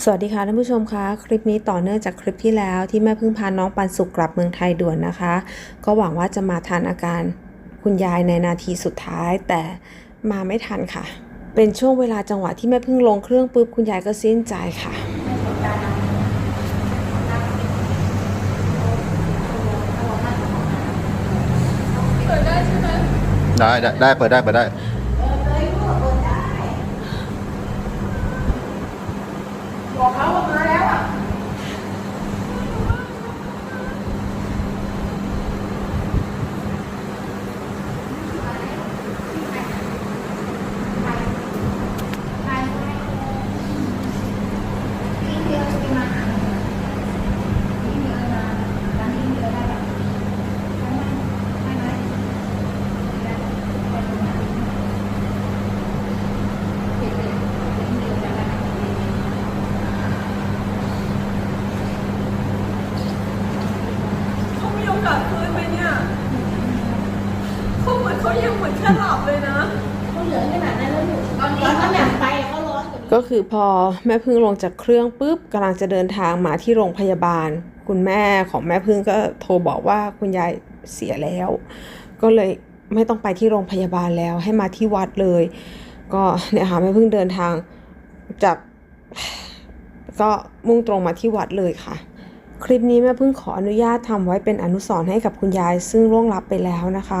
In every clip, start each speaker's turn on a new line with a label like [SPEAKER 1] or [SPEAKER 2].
[SPEAKER 1] สวัสดีค่ะท่านผู้ชมคะคลิปนี้ต่อเนื่องจากคลิปที่แล้วที่แม่พิ่งพาน้องปันสุกกลับเมืองไทยด่วนนะคะ ก็หวังว่าจะมาทันอาการคุณยายในนาทีสุดท้าย แต่มาไม่ทันค่ะ เป็นช่วงเวลาจังหวะที่แม่พิ่งลงเครื่องปุ๊บคุณยายก็สิ้นใจค่ะ
[SPEAKER 2] ได้ได้ได้เปิดได้เปิดได้
[SPEAKER 3] เขามีโอกาสฟื้นไหมเนี่ยเขาเหมือน เขายังเหมือนแค่หลับเลยนะ
[SPEAKER 4] เขาเหลือขนาดนั้นแล้วอยู่ตอนนี้เขาหนักไปเขาร้อนกว่านี้
[SPEAKER 1] ก็คือพอแม่พึ่งลงจากเครื่องปุ๊บกำลังจะเดินทางมาที่โรงพยาบาล คุณแม่ของแม่พึ่งก็โทรบอกว่าคุณยายเสียแล้ว ก็เลยไม่ต้องไปที่โรงพยาบาลแล้วให้มาที่วัดเลย ก็เนี่ยค่ะแม่พึ่งเดินทางจากก็มุ่งตรงมาที่วัดเลยค่ะ คลิปนี้แม่พึ่งขออนุญาตทำไว้เป็นอนุสรณ์ให้กับคุณยายซึ่งร่วงลับไปแล้วนะคะ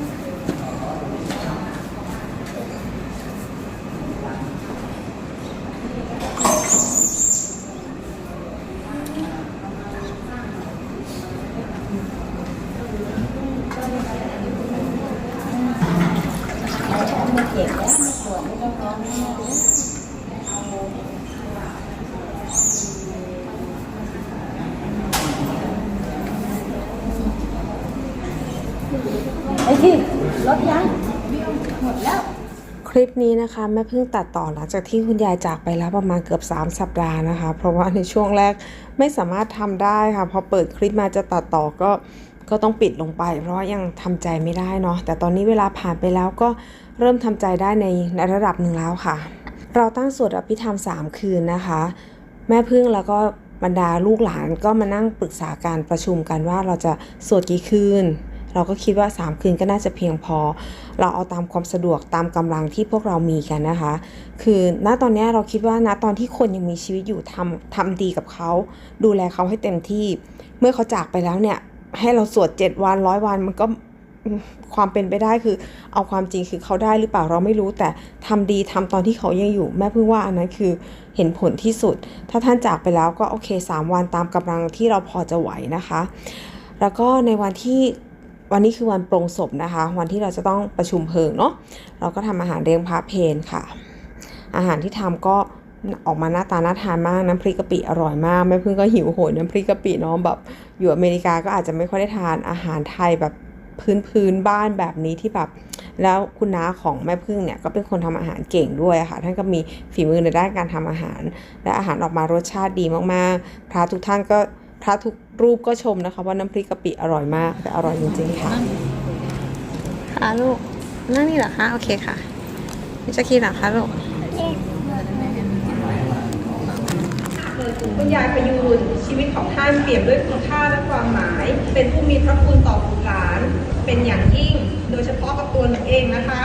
[SPEAKER 4] ไอ้ ที่รถยังหมดแล้ว
[SPEAKER 1] คลิปนี้นะคะแม่เพิ่งตัดต่อหลังจากที่คุณยายจากไปแล้วประมาณเกือบ 3 สัปดาห์นะคะ เพราะว่าในช่วงแรกไม่สามารถทำได้ค่ะ พอเปิดคลิปมาจะตัดต่อก็ก็ต้องปิดลงไป เพราะว่ายังทำใจไม่ได้เนาะแต่ตอนนี้เวลาผ่านไปแล้วก็เริ่มทำใจได้ในในระดับหนึ่งแล้วค่ะ เราตั้งสวดอภิธรรม 3 คืนนะคะ แม่พึ่งแล้วก็บรรดาลูกหลานก็มานั่งปรึกษาการประชุมกันว่าเราจะสวดกี่คืน เราก็คิดว่า 3 คืนก็น่าจะเพียงพอ เราเอาตามความสะดวกตามกำลังที่พวกเรามีกันนะคะ คือณตอนนี้เราคิดว่าณตอนที่คนยังมีชีวิตอยู่ทำทำดีกับเขา ดูแลเขาให้เต็มที่ เมื่อเขาจากไปแล้วเนี่ย ให้เราสวด 7 วันร้อยวันมันก็ความเป็นไปได้คือ เอาความจริงคือเขาได้หรือเปล่าเราไม่รู้แต่ทำดีทำตอนที่เขายังอยู่ แม่เพิ่งว่าอันนั้นคือเห็นผลที่สุด ถ้าท่านจากไปแล้วก็โอเค 3 วันตามกำลังที่เราพอจะไหวนะคะ แล้วก็ในวันที่ วันนี้คือวันปรงศพนะคะ วันที่เราจะต้องประชุมเพลิงเนาะเราก็ทำอาหารเลี้ยงพระเพนค่ะ อาหารที่ทำก็ออกมาหน้าตาน่าทานมากน้ำพริกกะปิอร่อยมากแม่พึ่งก็หิวโหยน้ำพริกกะปิเนาะแบบอยู่อเมริกาก็อาจจะไม่ค่อยได้ทานอาหารไทยแบบพื้นพื้นบ้านแบบนี้ที่แบบ แล้วคุณน้าของแม่พึ่งเนี่ยก็เป็นคนทำอาหารเก่งด้วยค่ะ ท่านก็มีฝีมือในด้านการทำอาหาร และอาหารออกมารสชาติดีมากๆ พระทุกท่านก็พระทุก รูปก็ชมนะคะว่าน้ำพริกกะปิอร่อยมากแต่อร่อยจริงๆค่ะค่ะลูกนั่งนี่เหรอคะโอเคค่ะนี่จะคิดเหรอคะลูก
[SPEAKER 3] คุณยายพยูนชีวิตของท่านเปลี่ยนด้วยคุณค่าและความหมาย เป็นผู้มีพระคุณต่อบุตรหลาน เป็นอย่างยิ่งโดยเฉพาะกับตัวหนูเองนะคะ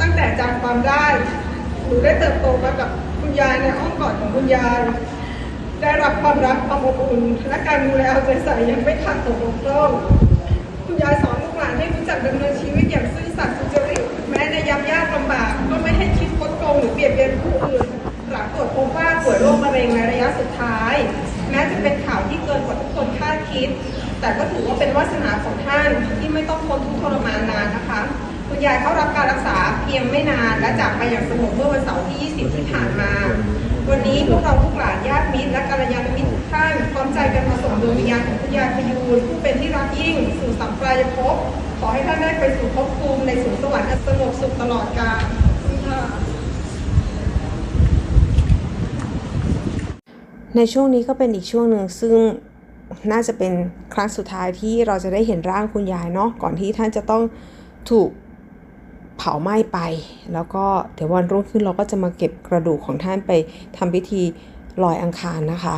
[SPEAKER 3] ตั้งแต่จำความได้หนูได้เติบโตมากับ คุณยายในอ้อมกอดของคุณยาย ได้รับความรักความอบอุ่นและการดูแลเอาใจใส่ยังไม่ขาดตกบกพร่องคุณยายสอนลูกหลานให้รู้จักดำเนินชีวิตอย่างซื่อสัตย์สุจริตแม้ในยามยากลำบากก็ไม่ให้คิดคดโกงหรือเบียดเบียนผู้อื่นหลังตรวจพบว่าป่วยโรคมะเร็งในระยะสุดท้าย แม้จะเป็นข่าวที่เกินกว่าทุกคนคาดคิด แต่ก็ถือว่าเป็นวาสนาของท่านที่ไม่ต้องทนทุกข์ทรมานนานนะคะ คุณยายเข้ารับการรักษาเพียงไม่นาน และจากไปอย่างสงบเมื่อวันเสาร์ที่ 20 ที่ผ่านมา วันนี้พวกเราลูกหลานญาติมิตรและกัลยาณมิตรทุกท่านพร้อมใจกันมาส่งดวงวิญญาณของคุณยายพยูนผู้เป็นที่รักยิ่ง สู่สัมปรายภพขอให้ท่านได้ไปสู่ภพภูมิในสวงสวรรค์อันสงบสุขตลอดกาล
[SPEAKER 1] ในช่วงนี้ก็เป็นอีกช่วงหนึ่งซึ่งน่าจะเป็นครั้งสุดท้ายที่เราจะได้เห็นร่างคุณยายเนาะก่อนที่ท่านจะต้องถูก เผาไหม้ไป แล้วก็เดี๋ยววันรุ่งขึ้นเราก็จะมาเก็บกระดูกของท่านไปทำพิธีลอยอังคารนะคะ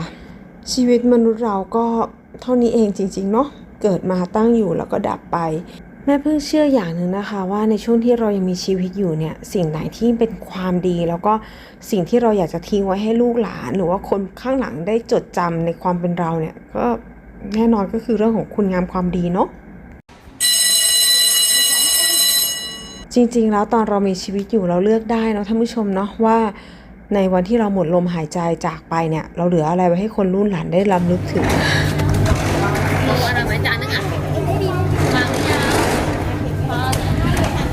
[SPEAKER 1] ชีวิตมนุษย์เราก็เท่านี้เองจริง ๆ เนาะเกิดมาตั้งอยู่แล้วก็ดับไปแม่เพิ่งเชื่ออย่างหนึ่งนะคะว่าในช่วงที่เรายังมีชีวิตอยู่เนี่ยสิ่งไหนที่เป็นความดี แล้วก็สิ่งที่เราอยากจะทิ้งไว้ให้ลูกหลาน หรือว่าคนข้างหลังได้จดจำในความเป็นเราเนี่ยก็แน่นอนก็คือเรื่องของคุณงามความดีเนาะ จริงๆ แล้วตอนเรามีชีวิตอยู่เราเลือกได้เนาะท่านผู้ชมเนาะว่า ในวันที่เราหมดลมหายใจจากไปเนี่ย เราเหลืออะไรไว้ให้คนรุ่นหลานได้รำลึกถึง
[SPEAKER 4] เอาอะไรไว้จานนึงอะวางยาวพอ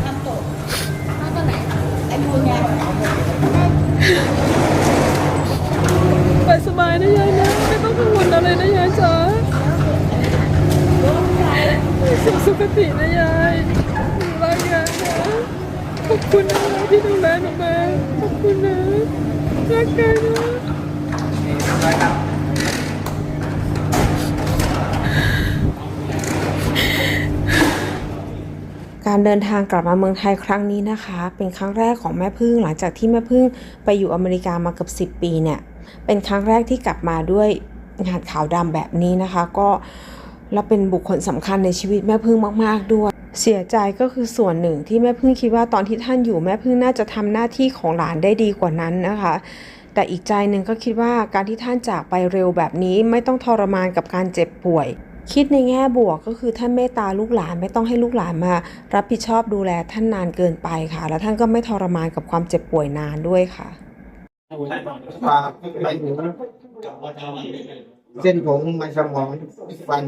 [SPEAKER 4] ทำโต๊ะเอาตัวไหนไอ้บุญยา
[SPEAKER 1] ไปสบายนะยายนะไม่ต้องกังวลอะไรนะยายจ๋าสุขสุขตินะยายรักยายนะข อบคุณนะที่ดูแลหนูมาขอบคุณนะรักกันนะการเดินทางกลับมาเมืองไทยครั้งนี้นะคะ เป็นครั้งแรกของแม่พึ่งหลังจากที่แม่พึ่งไปอยู่อเมริกามาเกือบ10 ปีเนี่ย เป็นครั้งแรกที่กลับมาด้วยงานขาวดำแบบนี้นะคะ ก็และเป็นบุคคลสำคัญในชีวิตแม่พึ่งมาก ๆ ด้วย เสียใจก็คือส่วนหนึ่งที่แม่พึ่งคิดว่าตอนที่ท่านอยู่แม่พึ่งน่าจะทำหน้าที่ของหลานได้ดีกว่านั้นนะคะ แต่อีกใจหนึ่งก็คิดว่าการที่ท่านจากไปเร็วแบบนี้ไม่ต้องทรมานกับการเจ็บป่วย คิดในแง่บวกก็คือท่านเมตตาลูกหลานไม่ต้องให้ลูกหลานมา รับผิดชอบดูแลท่านนานเกินไปค่ะ แล้วท่านก็ไม่ทรมานกับความเจ็บป่วยนานด้วยค่ะ
[SPEAKER 5] เส้นผมมันสมองฟัน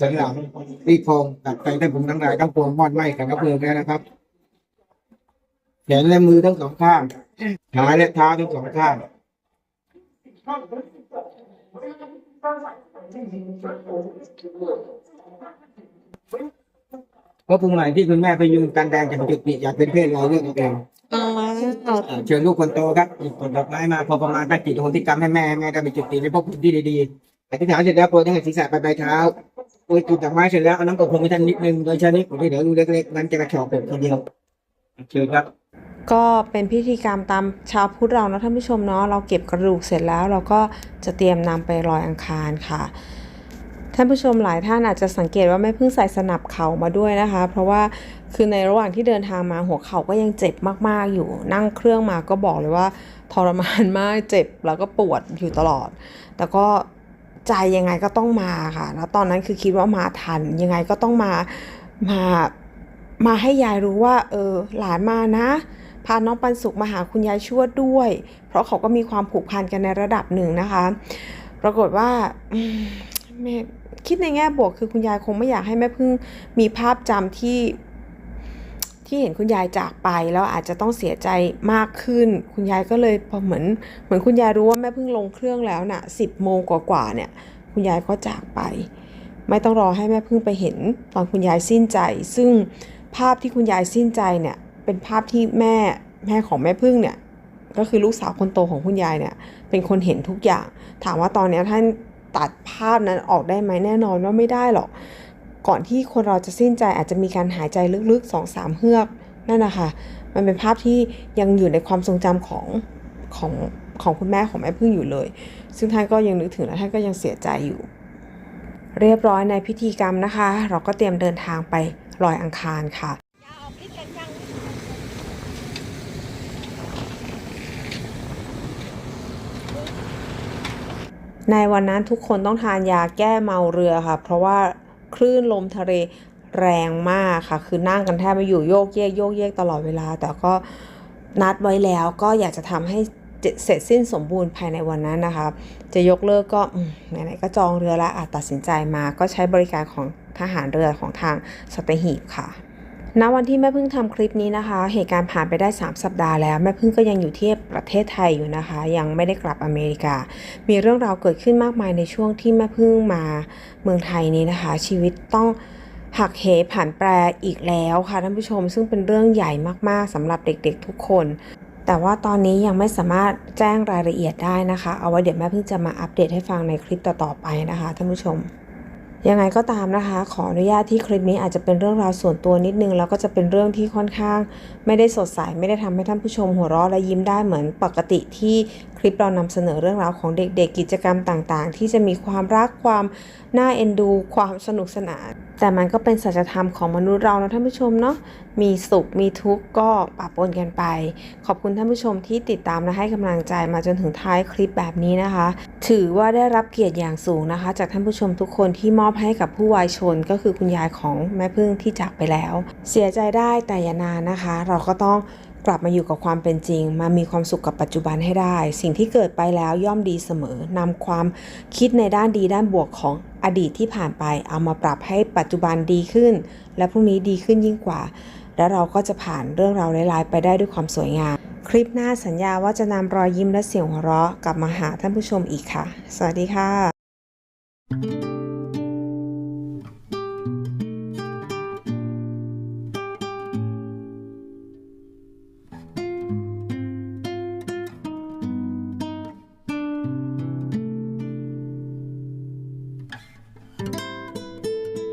[SPEAKER 5] สันหลังตีโครงตัดไปได้ผมทั้งหลายทั้งปวงมอดไหม้กันกระเพือแล้วนะครับแขนและมือทั้งสองข้างขาและเท้าทั้งสองข้าง เพราะปรุงใหม่ที่คุณแม่ไปยืนกันแดงจากจุดนี้อยากเป็นเพศอะไรเรื่องเอาเองอ่าเชิญลูกคนโตครับหยิบผลดอกไม้มาพอประมาณตั้งจิตโหติกรรมให้แม่ให้แม่ได้ไปจุดติในพวกที่ดีๆอธิษฐานเสร็จแล้วโปรยตั้งแต่ศีรษะไปปลายเท้าโปรยจุดดอกไม้เสร็จแล้วเอาน้ำกระพรมให้ท่านนิดนึงโดยใช้นิ้วผมที่เหลือรูเล็กๆนั้นจะกระชอกผมทีเดียวเชิญครับ
[SPEAKER 1] ก็เป็นพิธีกรรมตามชาวพุทธเราเนาะท่านผู้ชมเนาะเราเก็บกระดูกเสร็จแล้ว เราก็จะเตรียมนำไปลอยอังคารค่ะ ท่านผู้ชมหลายท่านอาจจะสังเกตว่าแม่เพิ่งใส่สนับเข่ามาด้วยนะคะ เพราะว่าคือในระหว่างที่เดินทางมาหัวเข่าก็ยังเจ็บมากๆอยู่ นั่งเครื่องมาก็บอกเลยว่าทรมานมากเจ็บแล้วก็ปวดอยู่ตลอด แต่ก็ใจยังไงก็ต้องมาค่ะ แล้วตอนนั้นคือคิดว่ามาทันยังไงก็ต้องมามามาให้ยายรู้ว่า เออหลานมานะพาน้องปันสุขมาหาคุณยายชวดด้วย เพราะเขาก็มีความผูกพันกันในระดับหนึ่งนะคะ ปรากฏว่าแม่ คิดในแง่บวกคือคุณยายคงไม่อยากให้แม่พึ่งมีภาพจำที่ที่เห็นคุณยายจากไปแล้วอาจจะต้องเสียใจมากขึ้น คุณยายก็เลยพอเหมือน เหมือนคุณยายรู้ว่าแม่พึ่งลงเครื่องแล้วน่ะสิบโมงกว่าๆเนี่ย คุณยายก็จากไป ไม่ต้องรอให้แม่พึ่งไปเห็นตอนคุณยายสิ้นใจ ซึ่งภาพที่คุณยายสิ้นใจเนี่ยเป็นภาพที่แม่แม่ของแม่พึ่งเนี่ยก็คือลูกสาวคนโตของคุณยายเนี่ยเป็นคนเห็นทุกอย่าง ถามว่าตอนเนี้ยท่าน ตัดภาพนั้นออกได้ไหมแน่นอนว่าไม่ได้หรอก ก่อนที่คนเราจะสิ้นใจอาจจะมีการหายใจลึกๆสองสามเฮือกนั่นนะคะมันเป็นภาพที่ยังอยู่ในความทรงจำของของของคุณแม่ของแม่พึ่งอยู่เลย ซึ่งท่านก็ยังนึกถึงและท่านก็ยังเสียใจอยู่ เรียบร้อยในพิธีกรรมนะคะ เราก็เตรียมเดินทางไปลอยอังคารค่ะ ในวันนั้นทุกคนต้องทานยาแก้เมาเรือค่ะ เพราะว่าคลื่นลมทะเลแรงมากค่ะ คือนั่งกันแทบไม่อยู่โยกเยกโยกเยกตลอดเวลา แต่ก็นัดไว้แล้วก็อยากจะทำให้เสร็จสิ้นสมบูรณ์ภายในวันนั้นนะคะ จะยกเลิกก็ไหนๆก็จองเรือล้วอาจตัดสินใจมา ก็ใช้บริการของทหารเรือของทางสเตหีบค่ะ ณวันที่แม่พึ่งทำคลิปนี้นะคะ เหตุการณ์ผ่านไปได้ 3 สัปดาห์แล้ว แม่พึ่งก็ยังอยู่ที่ประเทศไทยอยู่นะคะ ยังไม่ได้กลับอเมริกา มีเรื่องราวเกิดขึ้นมากมายในช่วงที่แม่พึ่งมาเมืองไทยนี้นะคะ ชีวิตต้องหักเหผันแปรอีกแล้วค่ะท่านผู้ชม ซึ่งเป็นเรื่องใหญ่มากๆสำหรับเด็กๆทุกคน แต่ว่าตอนนี้ยังไม่สามารถแจ้งรายละเอียดได้นะคะ เอาไว้เดี๋ยวแม่พึ่งจะมาอัปเดตให้ฟังในคลิปต่อๆไปนะคะท่านผู้ชม ยังไงก็ตามนะคะ ขออนุญาตที่คลิปนี้อาจจะเป็นเรื่องราวส่วนตัวนิดนึง แล้วก็จะเป็นเรื่องที่ค่อนข้าง ไม่ได้สดใส ไม่ได้ทำให้ท่านผู้ชมหัวเราะและยิ้มได้เหมือนปกติที่ ลิปเรานำเสนอเรื่องราวของเด็กๆ กิจกรรมต่างๆ ที่จะมีความรักความน่าเอ็นดู ความสนุกสนาน แต่มันก็เป็นสัจธรรมของมนุษย์เรานะท่านผู้ชมเนาะมีสุขมีทุกข์ก็ปะปนกันไป ขอบคุณท่านผู้ชมที่ติดตามและให้กำลังใจมาจนถึงท้ายคลิปแบบนี้นะคะ ถือว่าได้รับเกียรติอย่างสูงนะคะ จากท่านผู้ชมทุกคนที่มอบให้กับผู้วายชนก็คือคุณยายของแม่พึ่งที่จากไปแล้ว เสียใจได้แต่อย่านานนะคะ เราก็ต้อง กลับมาอยู่กับความเป็นจริง มามีความสุขกับปัจจุบันให้ได้ สิ่งที่เกิดไปแล้วย่อมดีเสมอนำความคิดในด้านดีด้านบวกของอดีตที่ผ่านไป เอามาปรับให้ปัจจุบันดีขึ้น และพรุ่งนี้ดีขึ้นยิ่งกว่า แล้วเราก็จะผ่านเรื่องราวร้ายๆไปได้ด้วยความสวยงาม คลิปหน้าสัญญาว่าจะนำรอยยิ้มและเสียงหัวเราะกลับมาหาท่านผู้ชมอีกค่ะ สวัสดีค่ะ